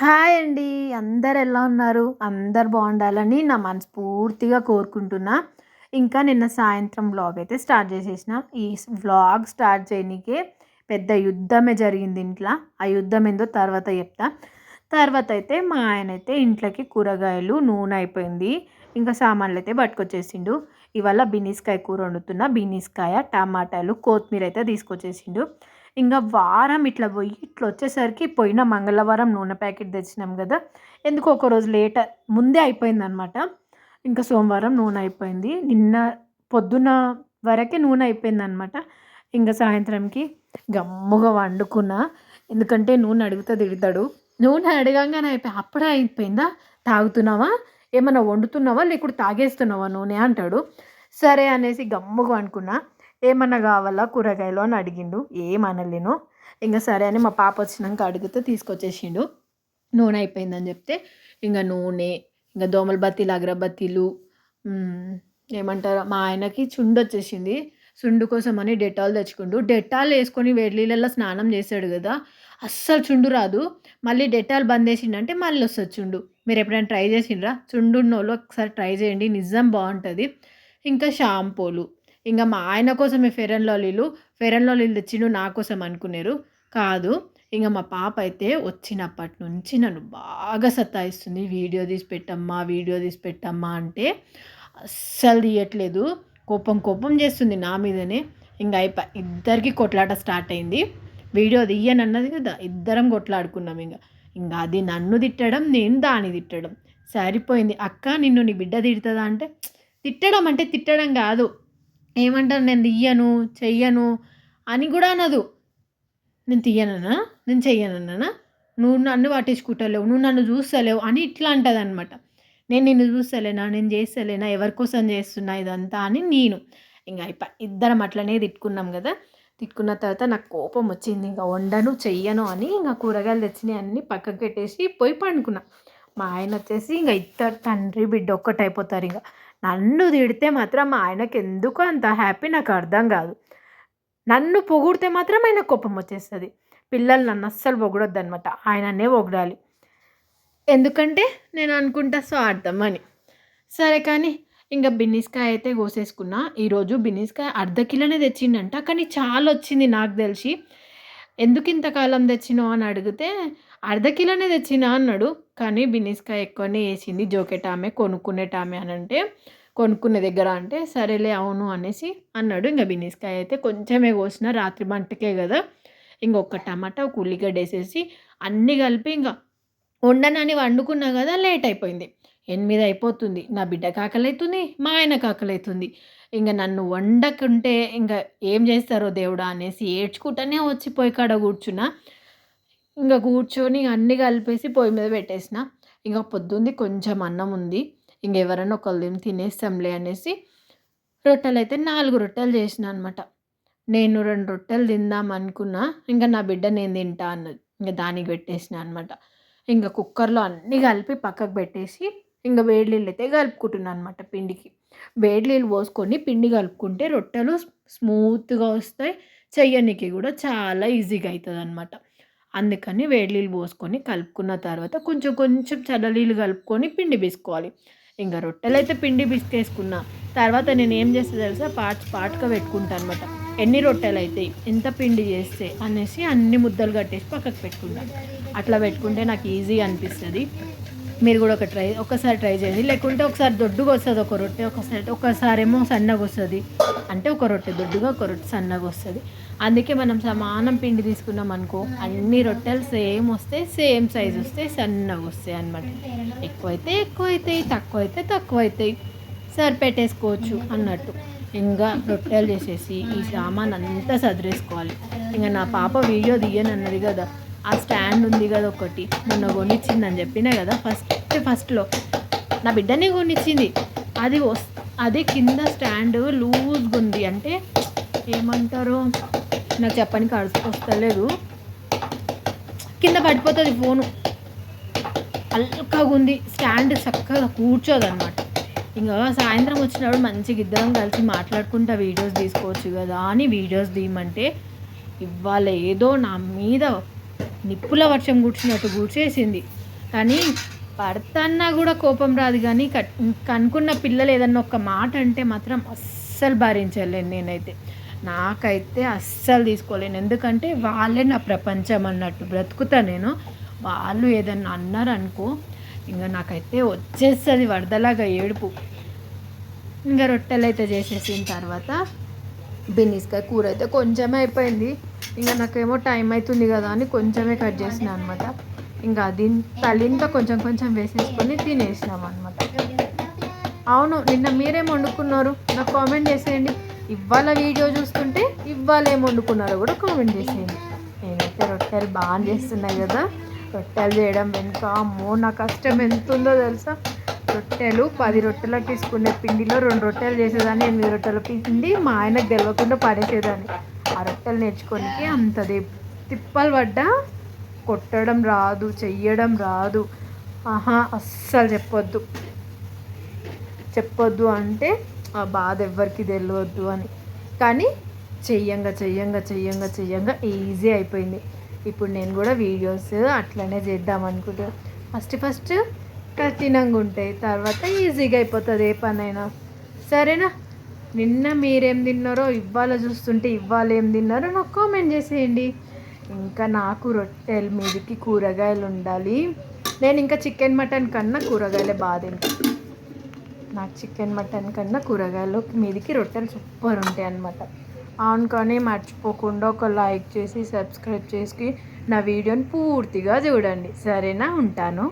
Hi అండి. అందరు ఎలా ఉన్నారు? అందరు బాగుండాలని నా మనస్ఫూర్తిగా కోరుకుంటున్నా. ఇంకా నిన్న సాయంత్రం వ్లాగ్ అయితే స్టార్ట్ చేసేసిన. ఈ వ్లాగ్ స్టార్ట్ చేయనికే పెద్ద యుద్ధమే జరిగింది ఇంట్లో. ఆ యుద్ధం ఏందో తర్వాత చెప్తా. తర్వాత అయితే మా ఆయన అయితే ఇంట్లోకి కూరగాయలు నూనె అయిపోయింది. ఇంకా సామాన్లు అయితే పట్టుకొచ్చేసిండు. ఇవాళ బీనీస్కాయ కూర వండుతున్నా. బీనీస్కాయ టమాటాలు కొత్తిమీర అయితే తీసుకొచ్చేసిండు. ఇంకా వారం ఇట్లా పోయి ఇట్లా వచ్చేసరికి పోయిన మంగళవారం నూనె ప్యాకెట్ తెచ్చినాం కదా. ఎందుకు ఒక రోజు లేట్ ముందే అయిపోయింది అనమాట ఇంకా సోమవారం నూనె అయిపోయింది. నిన్న పొద్దున వరకే నూనె అయిపోయింది అనమాట ఇంకా సాయంత్రంకి గమ్ముగా వండుకున్నా. ఎందుకంటే నూనె అడిగితే తిడతాడు నూనె అడగంగానే అయిపోయి అప్పుడే అయిపోయిందా? తాగుతున్నావా? ఏమైనా వండుతున్నావా? లేకుంటే తాగేస్తున్నావా నూనె అంటాడు. సరే అనేసి గమ్ముగా అనుకున్నా ఏమన్నా కావాలా కూరగాయలు అని అడిగిండు. ఏమనలేను ఇంకా సరే అని మా పాప వచ్చినాక అడిగితే తీసుకొచ్చేసిండు. నూనె అయిపోయిందని చెప్తే ఇంకా నూనె ఇంకా దోమల బత్తీలు అగరబత్తీలు ఏమంటారు మా ఆయనకి చుండు వచ్చేసింది. చుండు కోసం అని డెటాల్ తెచ్చుకుండు. డెటాల్ వేసుకొని వేడి స్నానం చేశాడు కదా అస్సలు చుండు రాదు. మళ్ళీ డెటాల్ బంద్ చేసిండంటే మళ్ళీ వస్తుంది చుండు మీరు ఎప్పుడైనా ట్రై చేసిండ్రా? చుండు ఉన్నోళ్ళు ఒకసారి ట్రై చేయండి నిజం బాగుంటుంది. ఇంకా షాంపూలు. ఇంకా మా ఆయన కోసమే ఫెర్ అండ్ లవ్లీలు ఫెర్ అండ్ లవ్లీలు తెచ్చిండు నా కోసం అనుకున్నారు కాదు ఇంకా మా పాప అయితే వచ్చినప్పటి నుంచి నన్ను బాగా సతాయిస్తుంది. వీడియో తీసి పెట్టమ్మా వీడియో తీసి పెట్టమ్మా అంటే అస్సలు తీయట్లేదు. కోపం కోపం చేస్తుంది నా మీదనే. ఇంకా అయిపో ఇద్దరికి కొట్లాట స్టార్ట్ అయింది. వీడియో తీయనన్నది కదా ఇద్దరం కొట్లాడుకున్నాం ఇంకా ఇంకా అది నన్ను తిట్టడం నేను దాన్ని తిట్టడం. సరిపోయింది. అక్క నిన్ను నీ బిడ్డ తిడుతుందా అంటే తిట్టడం అంటే తిట్టడం కాదు. ఏమంటారు? నేను తీయను చెయ్యను అని కూడా అనదు. నేను తీయనన్నా నేను చెయ్యనన్నా నువ్వు నన్ను పట్టించుకుంటలేవు నువ్వు నన్ను చూస్తలేవు అని ఇట్లా అంటుంది అనమాట నేను నిన్ను చూస్తలేనా? నేను చేస్తలేనా? ఎవరి కోసం చేస్తున్నా ఇదంతా? అని నేను. ఇంకా అయిపోయి ఇద్దరం అట్లనే తిట్టుకున్నాం కదా. తిట్టుకున్న తర్వాత నాకు కోపం వచ్చింది. ఇంకా వండను చెయ్యను అని ఇంకా కూరగాయలు తెచ్చినాయి అన్నీ పక్కకు పెట్టేసి పోయి పండుకున్నా. మా ఆయన వచ్చేసి ఇంకా ఇద్దరు తండ్రి బిడ్డ ఒక్కటైపోతారు ఇంకా నన్ను తిడితే మాత్రం మా ఆయనకి ఎందుకు అంత హ్యాపీ నాకు అర్థం కాదు. నన్ను పొగిడితే మాత్రం ఆయన కోపం వచ్చేస్తుంది. పిల్లలు నన్ను అస్సలు పొగడొద్దు అనమాట ఆయననే పొగడాలి. ఎందుకంటే నేను అనుకుంటా స్వార్థం అని సరే కానీ ఇంకా బిన్నిస్కాయ అయితే కోసేసుకున్నా. ఈరోజు బిన్నిస్కాయ అర్ధ కిలోనే తెచ్చిండంట. కానీ చాలా వచ్చింది నాకు తెలిసి. ఎందుకు ఇంతకాలం తెచ్చినావు అని అడిగితే అర్ధ కిలోనే తెచ్చినా అన్నాడు. కానీ బినిస్కాయ ఎక్కువనే వేసింది. జోకెట్ ఆమె అని అంటే కొనుక్కునే దగ్గర అంటే సరేలే అవును అనేసి అన్నాడు. ఇంకా బినిస్కాయ అయితే కొంచెమే కోసిన. రాత్రి మంటకే కదా. ఇంకొక టమాటా ఒక ఉల్లిగడ్డ వేసేసి అన్నీ కలిపి ఇంకా వండనని వండుకున్నా కదా లేట్ అయిపోయింది. ఎనిమిది అయిపోతుంది. నా బిడ్డ కాకలవుతుంది మా ఆయన కాకలవుతుంది ఇంకా నన్ను వండకుంటే ఇంకా ఏం చేస్తారో దేవుడా అనేసి ఏడ్చుకుంటానే వచ్చి పోయి కాడ కూర్చున్నా. ఇంకా కూర్చొని అన్నీ కలిపేసి పొయ్యి మీద పెట్టేసిన. ఇంకా పొద్దుంది కొంచెం అన్నం ఉంది. ఇంకెవరైనా ఒకళ్ళు తినేస్తాంలే అనేసి రొట్టెలు అయితే నాలుగు రొట్టెలు చేసిన అనమాట నేను రెండు రొట్టెలు తిందాం అనుకున్నా ఇంకా నా బిడ్డ నేను తింటా అన్నది. ఇంకా దానికి పెట్టేసిన అనమాట ఇంకా కుక్కర్లో అన్నీ కలిపి పక్కకు పెట్టేసి ఇంకా వేడి నీళ్ళు అయితే కలుపుకుంటున్నాను అనమాట పిండికి. వేడి నీళ్ళు పోసుకొని పిండి కలుపుకుంటే రొట్టెలు స్మూత్గా వస్తాయి. చెయ్యనికి కూడా చాలా ఈజీగా అవుతుంది అనమాట అందుకని వేడి నీళ్ళు పోసుకొని కలుపుకున్న తర్వాత కొంచెం కొంచెం చల్లనీళ్ళు కలుపుకొని పిండి పీసుకోవాలి. ఇంకా రొట్టెలు అయితే పిండి పిసికేసుకున్నా. తర్వాత నేను ఏం చేస్తే తెలుసా? పార్ట్స్ పార్ట్గా పెట్టుకుంటాను అనమాట ఎన్ని రొట్టెలు అయితే ఎంత పిండి చేస్తే అనేసి అన్ని ముద్దలు కట్టేసి పక్కకు పెట్టుకుంటాను అట్లా పెట్టుకుంటే నాకు ఈజీ అనిపిస్తుంది. మీరు కూడా ఒక ట్రై ఒకసారి ట్రై చేయండి. లేకుంటే ఒకసారి దొడ్డుగా వస్తుంది ఒక రొట్టె ఒకసారి ఒకసారి ఏమో సన్నగా వస్తుంది. అంటే ఒక రొట్టె దొడ్డుగా ఒక రొట్టె సన్నగా వస్తుంది. అందుకే మనం సమానం పిండి తీసుకున్నాం అనుకో అన్ని రొట్టెలు సేమ్ వస్తాయి సేమ్ సైజ్ వస్తాయి సన్నగా వస్తాయి అనమాట ఎక్కువైతే ఎక్కువ అవుతాయి తక్కువ అయితే తక్కువ అవుతాయి సరిపెట్టేసుకోవచ్చు అన్నట్టు. ఇంకా రొట్టెలు చేసేసి ఈ సామాన్ అంతా సదిరేసుకోవాలి. ఇంకా నా పాప వీడియో తీయనన్నది కదా. ఆ స్టాండ్ ఉంది కదా ఒకటి. మొన్న కొనిచ్చిందని చెప్పినా కదా ఫస్ట్ ఫస్ట్లో. నా బిడ్డనే కొనిచ్చింది. అది వస్ అది కింద స్టాండ్ లూజ్గా ఉంది. అంటే ఏమంటారు? నాకు చెప్పడానికి అడుపు వస్తలేదు. కింద పడిపోతుంది ఫోను. అల్కగా ఉంది. స్టాండ్ చక్కగా కూర్చోదన్నమాట. ఇంకా సాయంత్రం వచ్చినప్పుడు మంచిగా ఇద్దరం కలిసి మాట్లాడుకుంటా వీడియోస్ తీసుకోవచ్చు కదా అని వీడియోస్ తీయమంటే ఇవాళ ఏదో నా మీద నిప్పుల వర్షం కూర్చున్నట్టు కూర్చేసింది కానీ పడతన్నా కూడా కోపం రాదు కానీ కట్- పిల్లలు ఏదన్నా ఒక మాట అంటే మాత్రం అస్సలు భరించలేను నేనైతే. నాకైతే అస్సలు తీసుకోలేను. ఎందుకంటే వాళ్ళే నా ప్రపంచం అన్నట్టు బ్రతుకుతా నేను. వాళ్ళు ఏదన్నా అన్నారు అనుకో ఇంకా నాకైతే వచ్చేస్తుంది వరదలాగా ఏడుపు. ఇంకా రొట్టెలు అయితే చేసేసిన తర్వాత బెన్నిస్కాయ కూర అయితే కొంచెమే అయిపోయింది. ఇంకా నాకేమో టైం అవుతుంది కదా అని కొంచెమే కట్ చేసిన అనమాట ఇంకా అది తలింత కొంచెం కొంచెం వేసేసుకొని తినేసినాం అనమాట అవును నిన్న మీరేం వండుకున్నారు? నాకు కామెంట్ చేసేయండి. ఇవాళ వీడియో చూస్తుంటే ఇవాళ ఏం వండుకున్నారో కూడా కామెంట్ చేసేయండి. నేనైతే రొట్టెలు బాగా చేస్తున్నాయి కదా. రొట్టెలు చేయడం వెనుక అమ్మో నా కష్టం ఎంత ఉందో తెలుసా? రొట్టెలు పది రొట్టెలు తీసుకునే పిండిలో రెండు రొట్టెలు చేసేదాన్ని ఎనిమిది రొట్టెల పిండి మా ఆయనకు తెలియకుండా పడేసేదాన్ని. రొట్టెలు నేర్చుకోనికి అంత తిప్పలు పడ్డా కొట్టడం రాదు చెయ్యడం రాదు. ఆహా అస్సలు చెప్పొద్దు. చెప్పొద్దు అంటే ఆ బాధ ఎవ్వరికి తెలియవద్దు అని. కానీ చెయ్యంగా చెయ్యంగా చెయ్యంగా చెయ్యంగా ఈజీ అయిపోయింది. ఇప్పుడు నేను కూడా వీడియోస్ అట్లనే చేద్దాం అనుకుంటున్నాను ఫస్ట్ ఫస్ట్ కఠినంగా ఉంటాయి తర్వాత ఈజీగా అయిపోతుంది ఏ పనైనా. సరేనా? నిన్న మీరేం తిన్నారో ఇవాళ చూస్తుంటే ఇవాళ ఏం తిన్నారో నాకు కామెంట్ చేసేయండి. ఇంకా నాకు రొట్టెల మీదకి కూరగాయలు ఉండాలి. నేను ఇంకా చికెన్ మటన్ కన్నా కూరగాయలే బాగా తింటాను నాకు చికెన్ మటన్ కన్నా కూరగాయలు మీదికి రొట్టెలు సూపర్ ఉంటాయి అన్నమాట. అవును కానీ మర్చిపోకుండా ఒక లైక్ చేసి సబ్స్క్రైబ్ చేసి నా వీడియోని పూర్తిగా చూడండి. సరేనా? ఉంటాను.